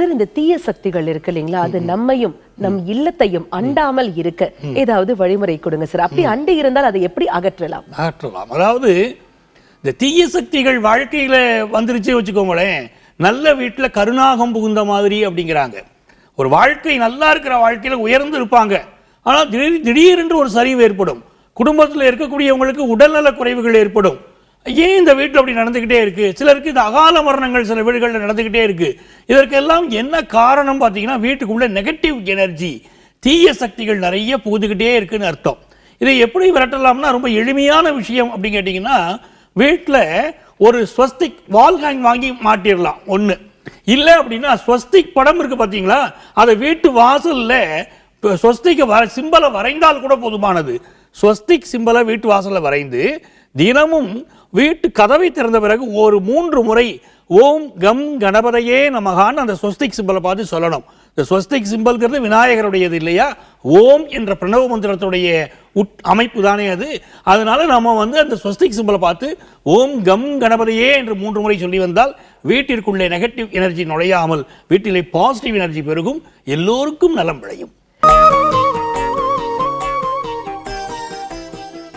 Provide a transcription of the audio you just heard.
Sir இந்த தீய சக்திகள் இருக்கு இல்லைங்களா? அது நம்மையும் நம் இல்லத்தையும் அண்டாமல் இருக்க ஏதாவது வழிமுறை கொடுங்க சார். அப்படி அண்டி இருந்தால் அதை எப்படி அகற்றலாம்? மாற்றலாம் அதாவது இந்த தீய சக்திகள் வாழ்க்கையில வந்துருச்சு வச்சுக்கோங்களேன். நல்ல வீட்டுல கருணாகம் புகுந்த மாதிரி அப்படிங்கிறாங்க. ஒரு வாழ்க்கை நல்லா இருக்கிற வாழ்க்கையில உயர்ந்து இருப்பாங்க. ஆனா திடீர் திடீரென்று ஒரு சரிவு ஏற்படும். குடும்பத்தில் இருக்கக்கூடியவங்களுக்கு உடல்நல குறைவுகள் ஏற்படும். ஏன் இந்த வீட்டில் அப்படி நடந்துக்கிட்டே இருக்குது சிலருக்கு இந்த அகால மரணங்கள் சில வீடுகளில் நடந்துக்கிட்டே இருக்குது இதற்கெல்லாம் என்ன காரணம் பார்த்தீங்கன்னா வீட்டுக்குள்ளே நெகட்டிவ் எனர்ஜி தீய சக்திகள் நிறைய புகுந்துக்கிட்டே இருக்குன்னு அர்த்தம். இதை எப்படி விரட்டலாம்னா ரொம்ப எளிமையான விஷயம் அப்படின்னு கேட்டிங்கன்னா வீட்டில் ஒரு ஸ்வஸ்திக் வால் ஹேங் வாங்கி மாட்டிடலாம் ஒன்று இல்லை அப்படின்னா ஸ்வஸ்திக் படம் இருக்குது பார்த்தீங்களா? அதை வீட்டு வாசலில் இப்போ ஸ்வஸ்திக்கு வர சிம்பலை வரைந்தால் கூட போதுமானது. ஸ்வஸ்திக் சிம்பலை வீட்டு வாசலில் வரைந்து தினமும் வீட்டு கதவை திறந்த பிறகு ஒரு மூன்று முறை ஓம் கம் கணபதையே நமகான்னு அந்த ஸ்வஸ்திக் சிம்பலை பார்த்து சொல்லணும். இந்த ஸ்வஸ்திக் சிம்பல்ங்கிறது விநாயகருடையது இல்லையா? ஓம் என்ற பிரணவ மந்திரத்துடைய உட் அமைப்பு தானே அது. அதனால நம்ம வந்து அந்த ஸ்வஸ்திக் சிம்பலை பார்த்து ஓம் கம் கணபதியே என்று மூன்று முறை சொல்லி வந்தால் வீட்டிற்குள்ளே நெகட்டிவ் எனர்ஜி நுழையாமல் வீட்டிலே பாசிட்டிவ் எனர்ஜி பெருகும் எல்லோருக்கும் நலம் விளையும்.